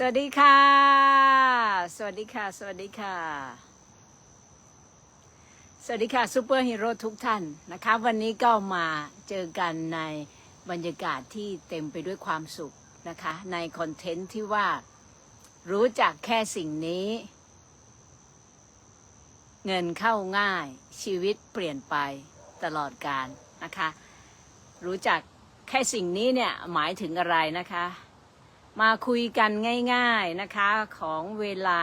สวัสดีค่ะ สวัสดีค่ะ สวัสดีค่ะ สวัสดีค่ะซูเปอร์ฮีโร่ทุกท่านนะคะ วันนี้ก็มาเจอกันในบรรยากาศที่เต็มไปด้วยความสุขนะคะ ในคอนเทนต์ที่ว่ารู้จักแค่สิ่งนี้ เงินเข้าง่ายชีวิตเปลี่ยนไปตลอดการนะคะ รู้จักแค่สิ่งนี้เนี่ยหมายถึงอะไรนะคะ มาคุยกันง่าย ๆนะคะของเวลา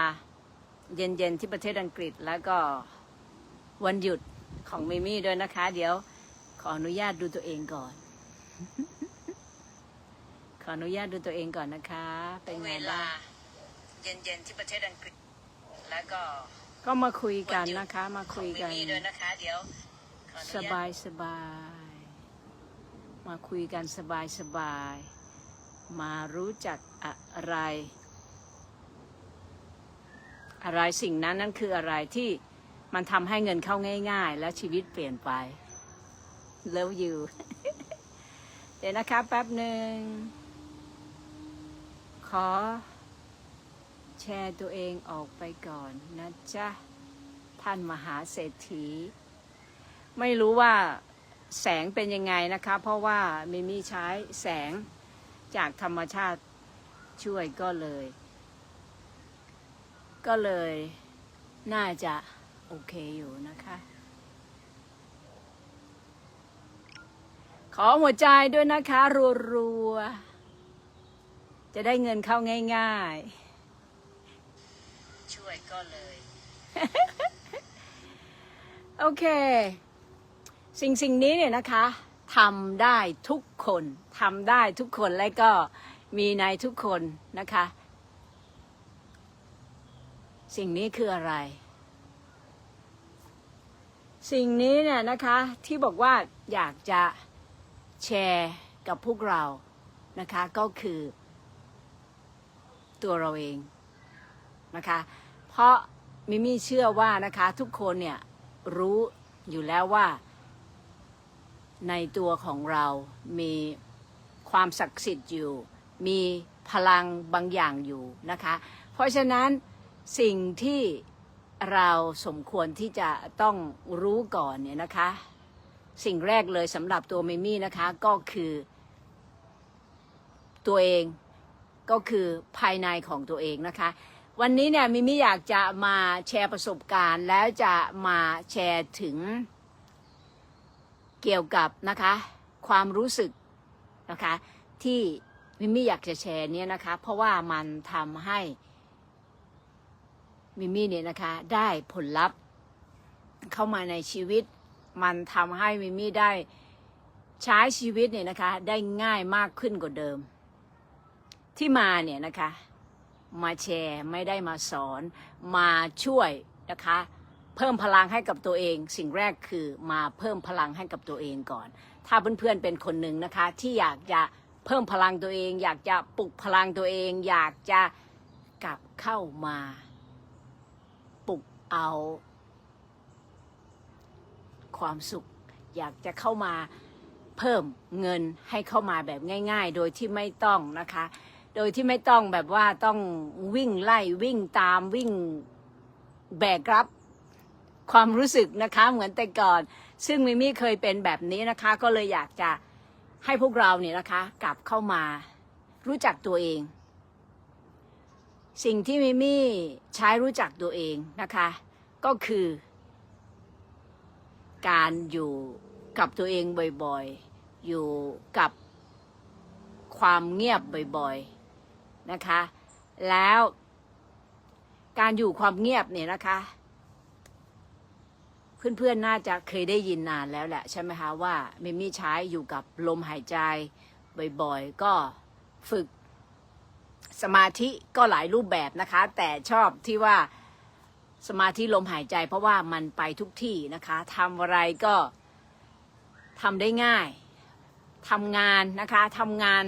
เย็นๆที่ประเทศอังกฤษแล้วก็วันหยุดของมิมี่ด้วยนะคะ เดี๋ยวขออนุญาตดูตัวเองก่อน ขออนุญาตดูตัวเองก่อนนะคะ เป็นไงบ้างเย็นๆที่ประเทศอังกฤษ แล้วก็ก็มาคุยกันนะคะ มาคุยกันด้วยนะคะเดี๋ยวขออนุญตสบายสบายมาคุยกันสบายสบาย มารู้จักอะไร อะไรสิ่งนั้นนั่นคืออะไรที่มันทำให้เงินเข้าง่าย ๆ และชีวิตเปลี่ยนไป Love you เดี๋ยวนะคะแป๊บหนึ่ง ขอ แชร์ตัวเองออกไปก่อนนะจ๊ะ ท่านมหาเศรษฐี ไม่รู้ว่าแสงเป็นยังไงนะคะ เพราะว่ามิมี่ใช้แสง จากธรรมชาติช่วยก็เลย ก็เลยน่าจะโอเคอยู่นะคะ ขอหัวใจด้วยนะคะ รัวๆ จะได้เงินเข้าง่าย ๆ ช่วยก็เลย โอเค สิ่งสิ่งนี้เนี่ยนะคะ ทำได้ทุกคนทำได้ทุกคนและก็มีในทุกคนนะคะ สิ่งนี้คืออะไร สิ่งนี้เนี่ยนะคะที่บอกว่าอยากจะแชร์กับพวกเรานะคะก็คือตัวเราเองนะคะ เพราะมิมี่เชื่อว่านะคะทุกคนเนี่ยรู้อยู่แล้วว่า ในตัวของเรามีความศักดิ์สิทธิ์อยู่ มีพลังบางอย่างอยู่นะคะ เพราะฉะนั้นสิ่งที่เราสมควรที่จะต้องรู้ก่อนเนี่ยนะคะ สิ่งแรกเลยสำหรับตัวมิมี่นะคะก็คือ ตัวเองก็คือภายในของตัวเองนะคะ วันนี้เนี่ยมิมี่อยากจะมาแชร์ประสบการณ์ แล้วจะมาแชร์ถึง เกี่ยวกับนะคะความรู้สึกนะคะที่มิมี่อยากจะแชร์เนี่ยนะคะ เพราะว่ามันทำให้มิมี่เนี่ยนะคะได้ผลลัพธ์เข้ามาในชีวิต มันทำให้มิมี่ได้ใช้ชีวิตเนี่ยนะคะได้ง่ายมากขึ้นกว่าเดิม ที่มาเนี่ยนะคะมาแชร์ไม่ได้มาสอนมาช่วยนะคะ เพิ่มพลังให้กับตัวเอง สิ่งแรกคือมาเพิ่มพลังให้กับตัวเองก่อน ถ้าเพื่อนๆเป็นคนหนึ่งนะคะ ที่อยากจะเพิ่มพลังตัวเอง อยากจะปลุกพลังตัวเอง อยากจะกลับเข้ามาปลุกเอา ความสุข อยากจะเข้ามาเพิ่มเงินให้เข้ามาแบบง่าย ๆ โดยที่ไม่ต้องนะคะ โดยที่ไม่ต้องแบบว่าต้องวิ่งไล่วิ่งตามวิ่งแบกรับ ความรู้สึกนะคะเหมือนแต่ก่อน ซึ่งมิมี่เคยเป็นแบบนี้นะคะ ก็เลยอยากจะให้พวกเราเนี่ยนะคะ กลับเข้ามารู้จักตัวเอง สิ่งที่มิมี่ใช้รู้จักตัวเองนะคะ ก็คือ การอยู่กับตัวเองบ่อยๆ อยู่กับความเงียบบ่อยๆนะคะ แล้วการอยู่ความเงียบเนี่ยนะคะ เพื่อนๆน่าจะเคยได้ยินนานแล้วแหละใช่ไหมคะว่ามิมี่ใช้อยู่กับลมหายใจบ่อยๆ ก็ฝึกสมาธิก็หลายรูปแบบนะคะ แต่ชอบที่ว่าสมาธิลมหายใจเพราะว่ามันไปทุกที่นะคะทำอะไรก็ทำได้ง่ายทำงานนะคะทำงาน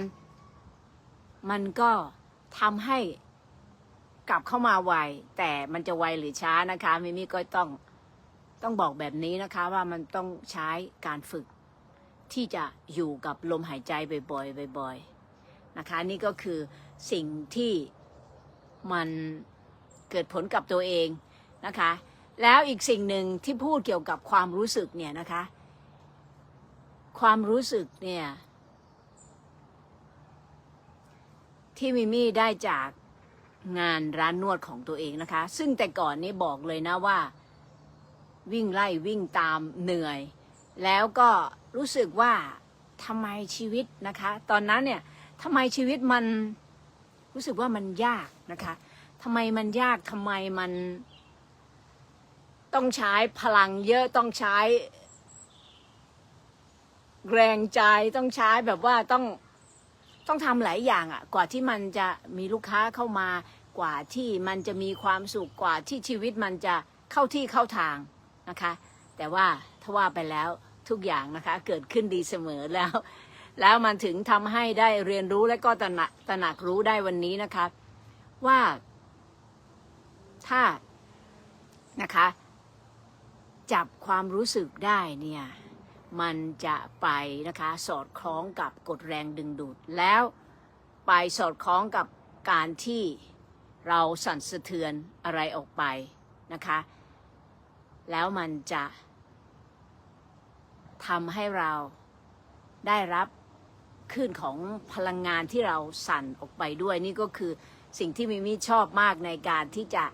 มันก็ทำให้กลับเข้ามาไวแต่มันจะไวหรือช้านะคะมิมี่ก็ต้อง ต้องบอกแบบนี้นะคะว่ามันต้องใช้การฝึกที่จะอยู่กับลมหายใจบ่อยๆบ่อยๆนะคะ นี่ก็คือสิ่งที่มันเกิดผลกับตัวเองนะคะ แล้วอีกสิ่งหนึ่งที่พูดเกี่ยวกับความรู้สึกเนี่ยนะคะ ความรู้สึกเนี่ยที่มิมี่ได้จากงานร้านนวดของตัวเองนะคะ ซึ่งแต่ก่อนนี่บอกเลยนะว่า วิ่งไล่วิ่งตามเหนื่อย แล้วก็รู้สึกว่าทำไมชีวิตนะคะ ตอนนั้นเนี่ยทำไมชีวิตมันรู้สึกว่ามันยากนะคะทำไมมันยากทำไมมัน ต้องใช้พลังเยอะต้องใช้ แรงใจต้องใช้แบบว่าต้องต้องทำหลายอย่างอะ่ะ กว่าที่มันจะมีลูกค้าเข้ามากว่าที่มันจะมีความสุขกว่าที่ชีวิตมันจะเข้าที่เข้าทาง นะคะ แต่ว่าถ้าว่าไปแล้วทุกอย่างนะคะเกิดขึ้นดีเสมอแล้ว แล้วมันถึงทำให้ได้เรียนรู้และก็ตระหนักตระหนักรู้ได้วันนี้นะคะ ว่าถ้านะคะ จับความรู้สึกได้เนี่ยมันจะไปนะคะสอดคล้องกับกฎแรงดึงดูด แล้วไปสอดคล้องกับการที่เราสั่นสะเทือนอะไรออกไปนะคะ แล้วมันจะทำให้เราได้รับคลื่นของพลังงานที่เราสั่นออกไปด้วยนี่ก็คือสิ่งที่มิมี่ชอบมากในการที่จะ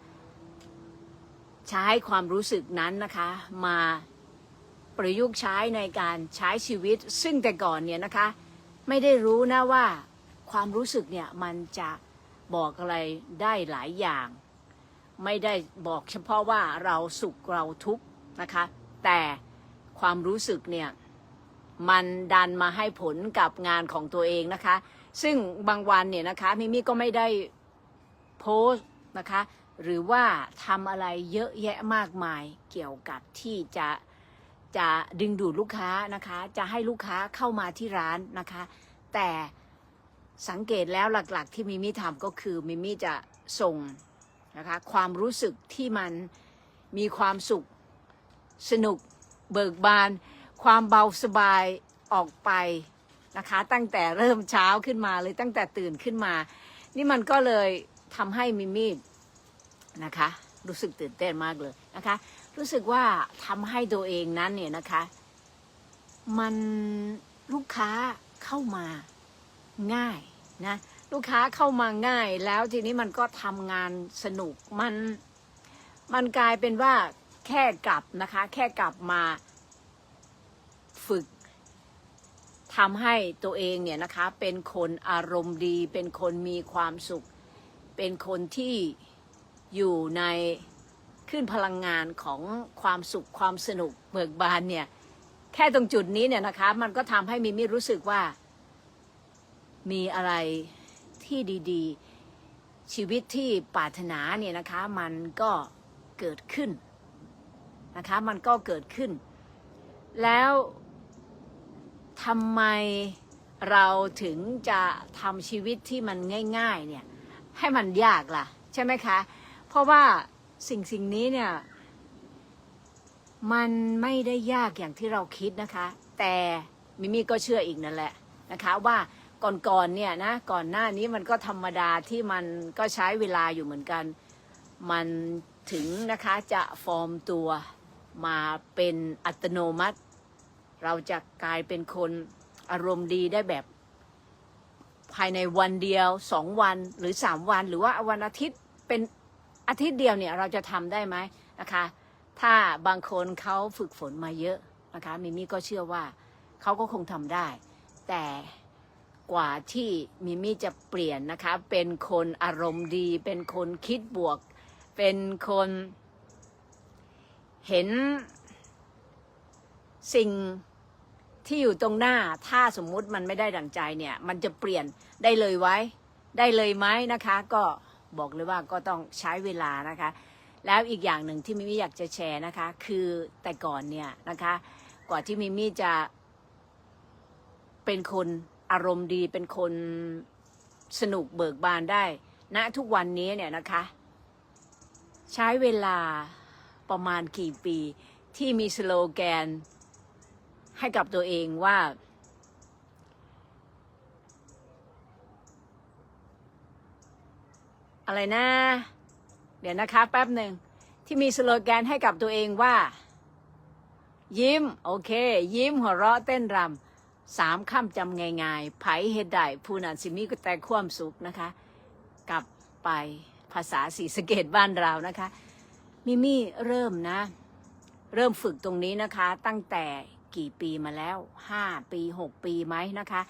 ใช้ความรู้สึกนั้นนะคะ มาประยุกต์ใช้ในการใช้ชีวิต ซึ่งแต่ก่อนเนี่ยนะคะ ไม่ได้รู้นะว่าความรู้สึกเนี่ยมันจะบอกอะไรได้หลายอย่าง ไม่ได้บอกเฉพาะว่าเราสุขเราทุกข์นะคะ แต่ความรู้สึกเนี่ยมันดันมาให้ผลกับงานของตัวเองนะคะ ซึ่งบางวันเนี่ยนะคะมิมี่ก็ไม่ได้โพสต์นะคะหรือว่าทำอะไรเยอะแยะมากมายเกี่ยวกับที่จะจะดึงดูดลูกค้านะคะ จะให้ลูกค้าเข้ามาที่ร้านนะคะ แต่สังเกตแล้วหลักๆ ที่มิมี่ทำก็คือมิมี่จะส่ง นะคะความรู้สึกที่มันมีความสุขสนุกเบิกบาน ความเบาสบายออกไปนะคะ ตั้งแต่เริ่มเช้าขึ้นมาเลยตั้งแต่ตื่นขึ้นมา นี่มันก็เลยทำให้มิมี่นะคะ รู้สึกตื่นเต้นมากเลยนะคะ รู้สึกว่าทำให้ตัวเองนั้นเนี่ยนะคะ มันลูกค้าเข้ามาง่ายนะ ลูกค้าเข้ามาง่าย แล้วทีนี้มันก็ทำงานสนุกมันมันกลายเป็นว่าแค่กลับนะคะ แค่กลับมาฝึกทำให้ตัวเองเนี่ยนะคะ เป็นคนอารมณ์ดี เป็นคนมีความสุข เป็นคนที่อยู่ในขึ้นพลังงานของความสุขความสนุกเบิกบานเนี่ย แค่ตรงจุดนี้เนี่ยนะคะ มันก็ทำให้มิมี่รู้สึกว่า มีอะไร ที่ดี ๆ ชีวิตที่ปรารถนาเนี่ยนะคะ มันก็เกิดขึ้นนะคะ มันก็เกิดขึ้น แล้วทำไมเราถึงจะทำชีวิตที่มันง่าย ๆ เนี่ย ให้มันยากล่ะ ใช่ไหมคะ เพราะว่าสิ่งสิ่งนี้เนี่ย มันไม่ได้ยากอย่างที่เราคิดนะคะ แต่มิมี่ก็เชื่ออีกนั่นแหละนะคะว่า ก่อนๆเนี่ยนะก่อนหน้านี้มันก็ธรรมดาที่มันก็ใช้เวลาอยู่เหมือนกัน มันถึงนะคะจะฟอร์มตัวมาเป็นอัตโนมัติ เราจะกลายเป็นคนอารมณ์ดีได้แบบภายในวันเดียวสองวันหรือสามวัน หรือว่าวันอาทิตย์เป็นอาทิตย์เดียวเนี่ยเราจะทำได้ไหมนะคะ ถ้าบางคนเขาฝึกฝนมาเยอะนะคะมิมี่ก็เชื่อว่าเขาก็คงทำได้ แต่ กว่าที่มิมี่จะเปลี่ยนนะคะ เป็นคนอารมณ์ดี เป็นคนคิดบวก เป็นคนเห็นสิ่งที่อยู่ตรงหน้า ถ้าสมมุติมันไม่ได้ดังใจเนี่ย มันจะเปลี่ยนได้เลยไว้ ได้เลยไหมนะคะ ก็บอกเลยว่าก็ต้องใช้เวลานะคะ แล้วอีกอย่างหนึ่งที่มิมี่อยากจะแชร์นะคะ คือแต่ก่อนเนี่ยนะคะ กว่าที่มิมี่จะเป็นคน อารมณ์ดีเป็นคนสนุกเบิกบานได้ณนะทุกวันนี้เนี่ยนะคะ ใช้เวลาประมาณกี่ปีที่มีสโลแกน ให้กับตัวเองว่า อะไรนะ เดี๋ยวนะคะ แป๊บหนึ่งที่มีสโลแกนให้กับตัวเองว่า ยิ้ม โอเค ยิ้มหัวเราะเต้นรำ สามคำจำง่ายๆไผเหตุใดผู้นั้นสิมีก็แต่ความสุขนะคะ กลับไปภาษาสีสเกตบ้านเรานะคะ มิมี่เริ่มนะ เริ่มฝึกตรงนี้นะคะ ตั้งแต่กี่ปีมาแล้วห้าปีหกปีไหมนะคะ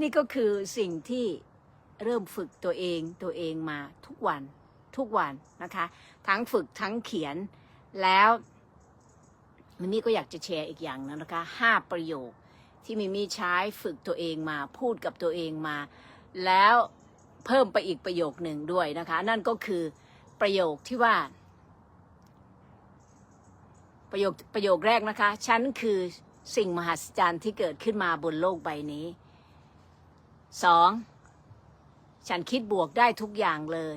นี่ก็คือสิ่งที่เริ่มฝึกตัวเองตัวเองมาทุกวันทุกวันนะคะ ทั้งฝึกทั้งเขียนแล้วมิมี่ก็อยากจะแชร์อีกอย่างนึงนะคะห้าประโยค ที่มิมี่ใช้ฝึกตัวเองมา พูดกับตัวเองมา แล้วเพิ่มไปอีกประโยคหนึ่งด้วยนะคะ นั่นก็คือประโยคที่ว่า ประโยคประโยคแรกนะคะ ฉันคือสิ่งมหัศจรรย์ที่เกิดขึ้นมาบนโลกใบนี้สองฉันคิดบวกได้ทุกอย่างเลย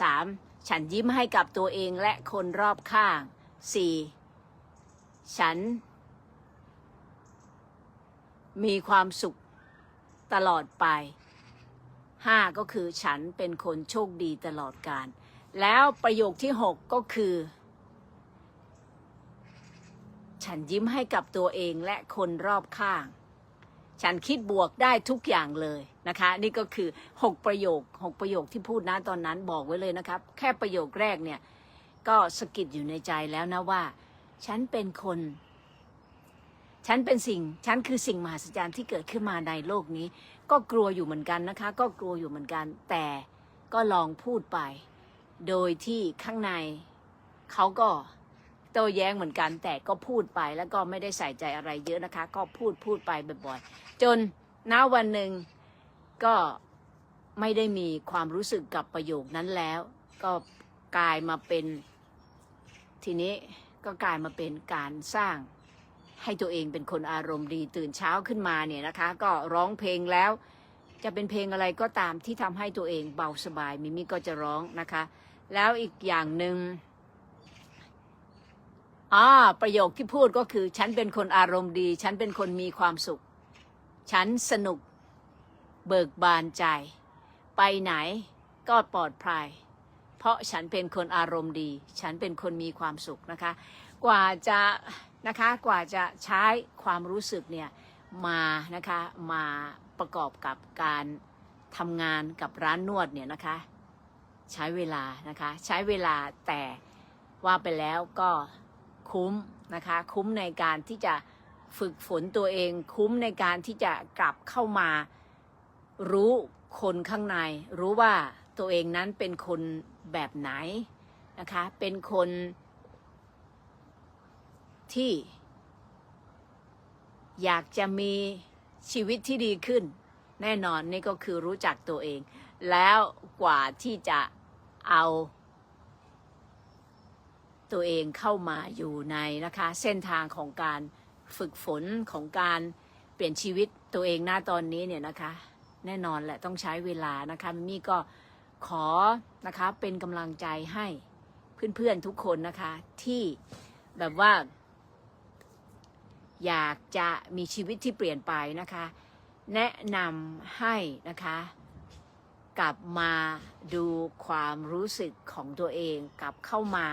สามฉันยิ้มให้กับตัวเองและคนรอบข้างสี่ฉัน มีความสุขตลอดไปห้าก็คือฉันเป็นคนโชคดีตลอดการแล้วประโยคที่หกก็คือ ฉันยิ้มให้กับตัวเองและคนรอบข้าง ฉันคิดบวกได้ทุกอย่างเลยนะคะ นี่ก็คือ 6 ประโยค 6 ประโยคที่พูดนะตอนนั้นบอกไว้เลยนะครับ แค่ประโยคแรกเนี่ย ก็สะกิดอยู่ในใจแล้วนะว่า ฉันเป็นคน ฉันเป็นสิ่ง ฉันคือสิ่งมหัศจรรย์ที่เกิดขึ้นมาในโลกนี้ ก็กลัวอยู่เหมือนกันนะคะ ก็กลัวอยู่เหมือนกัน แต่ก็ลองพูดไป โดยที่ข้างในเขาก็โต้แย้งเหมือนกัน แต่ก็พูดไปแล้วก็ไม่ได้ใส่ใจอะไรเยอะนะคะ ก็พูดพูดไปบ่อยๆ จนณวันหนึ่งก็ไม่ได้มีความรู้สึกกับประโยคนั้นแล้ว ก็กลายมาเป็นทีนี้ก็กลายมาเป็นการสร้าง ให้ตัวเองเป็นคนอารมณ์ดีตื่นเช้าขึ้นมาเนี่ยนะคะ ก็ร้องเพลงแล้ว จะเป็นเพลงอะไรก็ตามที่ทำให้ตัวเองเบาสบายมิมิก็จะร้องนะคะ แล้วอีกอย่างหนึ่งอ่าประโยคที่พูดก็คือฉันเป็นคนอารมณ์ดี ฉันเป็นคนมีความสุข ฉันสนุกเบิกบานใจ ไปไหนก็ปลอดภัยเพราะฉันเป็นคนอารมณ์ดี ฉันเป็นคนมีความสุขนะคะ กว่าจะ นะคะกว่าจะใช้ความรู้สึกเนี่ยมานะคะมาประกอบกับการทำงานกับร้านนวดเนี่ยนะคะใช้เวลานะคะใช้เวลาแต่ว่าไปแล้วก็คุ้มนะคะคุ้มในการที่จะฝึกฝนตัวเอง คุ้มในการที่จะกลับเข้ามารู้คนข้างใน รู้ว่าตัวเองนั้นเป็นคนแบบไหนนะคะเป็นคน ที่ อยากจะมีชีวิตที่ดีขึ้น แน่นอนนี่ก็คือรู้จักตัวเอง แล้วกว่าที่จะเอาตัวเองเข้ามาอยู่ในนะคะ เส้นทางของการฝึกฝนของการเปลี่ยนชีวิตตัวเองหน้าตอนนี้เนี่ยนะคะ แน่นอนแหละต้องใช้เวลานะคะมิมี่ก็ขอนะคะเป็นกำลังใจให้เพื่อนๆทุกคนนะคะที่แบบว่า อยากจะมีชีวิตที่เปลี่ยนไปนะคะ แนะนำให้นะคะ กลับมาดูความรู้สึกของตัวเอง กลับเข้ามา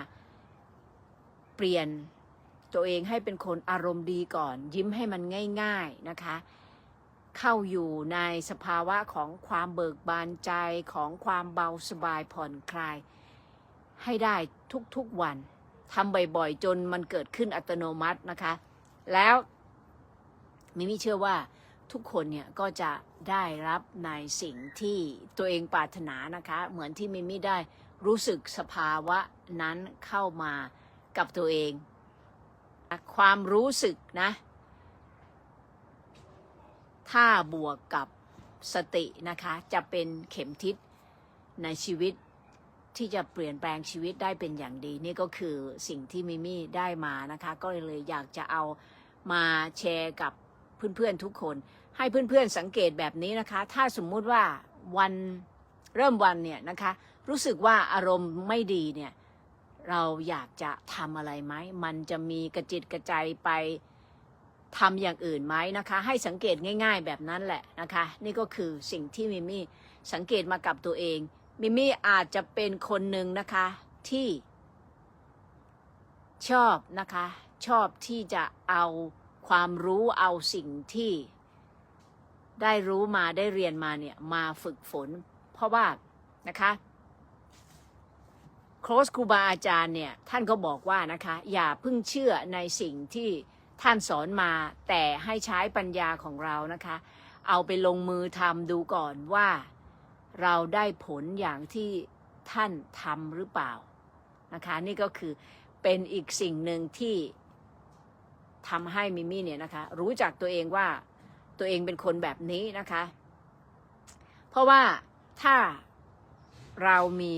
เปลี่ยนตัวเองให้เป็นคนอารมณ์ดีก่อน ยิ้มให้มันง่าย ๆนะคะ เข้าอยู่ในสภาวะของความเบิกบานใจของความเบาสบายผ่อนคลาย ให้ได้ทุกๆวันทำบ่อยๆ จนมันเกิดขึ้นอัตโนมัตินะคะ แล้วมิมิเชื่อว่าทุกคนเนี่ยก็จะได้รับในสิ่งที่ตัวเองปรารถนานะคะ เหมือนที่มิมิได้รู้สึกสภาวะนั้นเข้ามากับตัวเอง ความรู้สึกนะ ถ้าบวกกับสตินะคะ จะเป็นเข็มทิศในชีวิตที่จะเปลี่ยนแปลงชีวิตได้เป็นอย่างดี นี่ก็คือสิ่งที่มิมี่ได้มานะคะ ก็เลยอยากจะเอา มาแชร์กับเพื่อนๆทุกคน ให้เพื่อนๆสังเกตแบบนี้นะคะ ถ้าสมมุติว่าวันเริ่มวันเนี่ยนะคะ รู้สึกว่าอารมณ์ไม่ดีเนี่ยเราอยากจะทำอะไรไหม มันจะมีกระจิตกระใจไปทำอย่างอื่นไหมนะคะ ให้สังเกตง่าย ๆ แบบนั้นแหละนะคะ นี่ก็คือสิ่งที่มิมี่สังเกตมากับตัวเอง มิมี่อาจจะเป็นคนหนึ่งนะคะที่ชอบนะคะ ชอบที่จะเอาความรู้เอาสิ่งที่ได้รู้มาได้เรียนมาเนี่ยมาฝึกฝน เพราะว่านะคะโค้ชครูบาอาจารย์เนี่ยท่านก็บอกว่านะคะอย่าเพิ่งเชื่อในสิ่งที่ท่านสอนมาแต่ให้ใช้ปัญญาของเรานะคะ เอาไปลงมือทำดูก่อนว่า เราได้ผลอย่างที่ท่านทำหรือเปล่านะคะ นี่ก็คือเป็นอีกสิ่งหนึ่งที่ ทำให้มิมี่เนี่ยนะคะ รู้จักตัวเองว่าตัวเองเป็นคนแบบนี้นะคะ เพราะว่าถ้าเรามี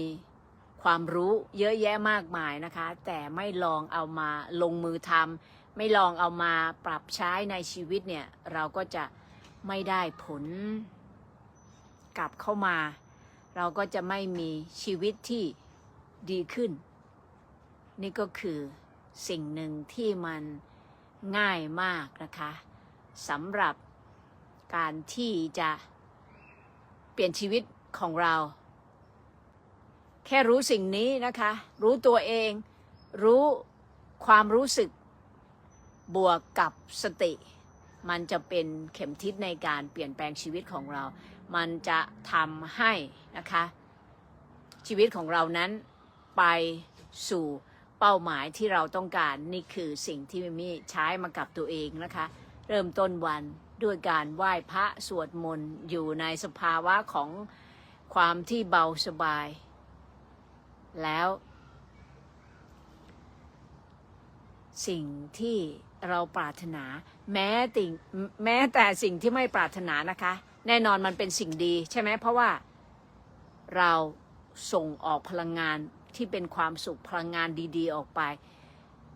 ความรู้เยอะแยะมากมายนะคะ แต่ไม่ลองเอามาลงมือทำไม่ลองเอามาปรับใช้ในชีวิตเนี่ย เราก็จะไม่ได้ผลกลับเข้ามา เราก็จะไม่มีชีวิตที่ดีขึ้น นี่ก็คือสิ่งหนึ่งที่มัน ง่ายมากนะคะสำหรับการที่จะเปลี่ยนชีวิตของเรา แค่รู้สิ่งนี้นะคะ รู้ตัวเอง รู้ความรู้สึก บวกกับสติ มันจะเป็นเข็มทิศในการเปลี่ยนแปลงชีวิตของเรา มันจะทำให้นะคะ ชีวิตของเรานั้นไปสู่ เป้าหมายที่เราต้องการนี่คือสิ่งที่มิมี่ใช้มากับตัวเองนะคะ เริ่มต้นวันด้วยการไหว้พระสวดมนต์อยู่ในสภาวะของความที่เบาสบาย แล้ว สิ่งที่เราปรารถนา แม้ติ่งแม้แต่สิ่งที่ไม่ปรารถนานะคะ แน่นอนมันเป็นสิ่งดีใช่ไหมเพราะว่าเราส่งออกพลังงาน ที่เป็นความสุขพลังงานดีๆ ออกไป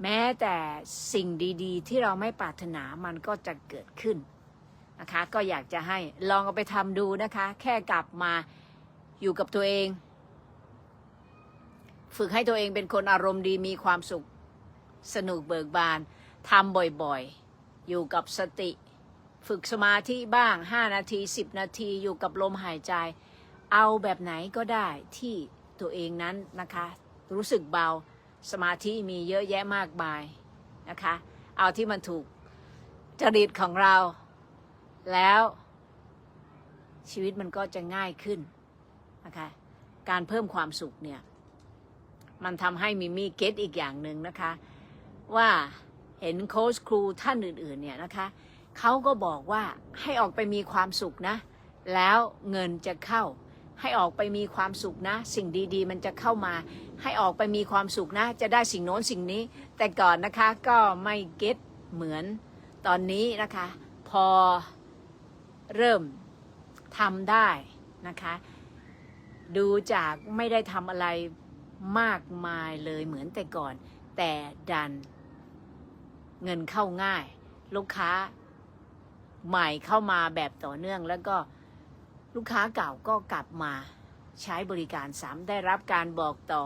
แม้แต่สิ่งดีๆ ที่เราไม่ปรารถนามันก็จะเกิดขึ้นนะคะ ก็อยากจะให้ลองเอาไปทำดูนะคะ แค่กลับมาอยู่กับตัวเอง ฝึกให้ตัวเองเป็นคนอารมณ์ดีมีความสุขสนุกเบิกบานทำบ่อยๆ อยู่กับสติ ฝึกสมาธิบ้าง 5 นาที 10 นาทีอยู่กับลมหายใจ เอาแบบไหนก็ได้ที่ ตัวเองนั้นนะคะ รู้สึกเบาสมาธิมีเยอะแยะมากมายนะคะ เอาที่มันถูกจริตของเรา แล้วชีวิตมันก็จะง่ายขึ้นนะคะการเพิ่มความสุขเนี่ย มันทำให้มิมี่เก็ตอีกอย่างหนึ่งนะคะ ว่าเห็นโค้ชครูท่านอื่นๆเนี่ยนะคะเขาก็บอกว่าให้ออกไปมีความสุขนะ แล้วเงินจะเข้า ให้ออกไปมีความสุขนะ สิ่งดีๆ มันจะเข้ามา ให้ออกไปมีความสุขนะ จะได้สิ่งโน้นสิ่งนี้ แต่ก่อนนะคะก็ไม่เก็ตเหมือนตอนนี้นะคะ พอเริ่มทำได้นะคะ ดูจากไม่ได้ทำอะไรมากมายเลยเหมือนแต่ก่อน แต่ดัน เงินเข้าง่าย ลูกค้าใหม่เข้ามาแบบต่อเนื่องแล้วก็ ลูกค้าเก่าก็กลับมาใช้บริการซ้ำได้รับการบอกต่อ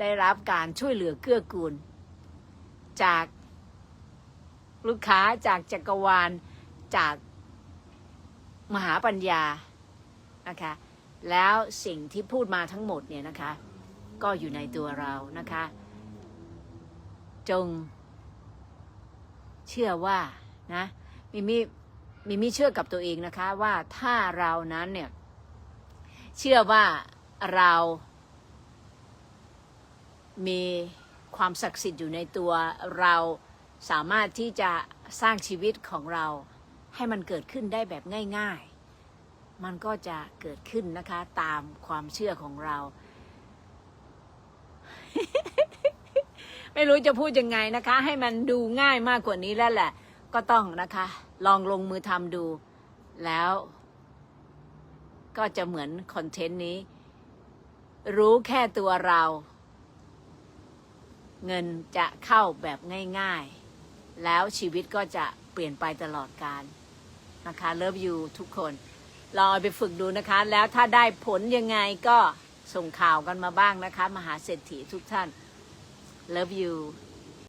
ได้รับการช่วยเหลือเกื้อกูล จากลูกค้าจากจักรวาล จากมหาปัญญานะคะแล้วสิ่งที่พูดมาทั้งหมดเนี่ยนะคะ ก็อยู่ในตัวเรานะคะ จงเชื่อว่านะมิมิ มิมิเชื่อกับตัวเองนะคะว่าถ้าเรานั้นเนี่ย เชื่อว่าเรามีความศักดิ์สิทธิ์อยู่ในตัวเราสามารถที่จะสร้างชีวิตของเราให้มันเกิดขึ้นได้แบบง่าย ๆ มันก็จะเกิดขึ้นนะคะตามความเชื่อของเรา ไม่รู้จะพูดยังไงนะคะ ให้มันดูง่ายมากกว่านี้แล้วแหละ ก็ต้องนะคะ ลองลงมือทำดู แล้ว ก็จะเหมือนคอนเทนต์นี้ รู้แค่ตัวเรา เงินจะเข้าแบบง่าย ๆ แล้วชีวิตก็จะเปลี่ยนไปตลอดกาลนะคะเลิฟยูทุกคน ลองเอาไปฝึกดูนะคะ แล้วถ้าได้ผลยังไงก็ส่งข่าวกันมาบ้างนะคะ มหาเศรษฐีทุกท่าน Love you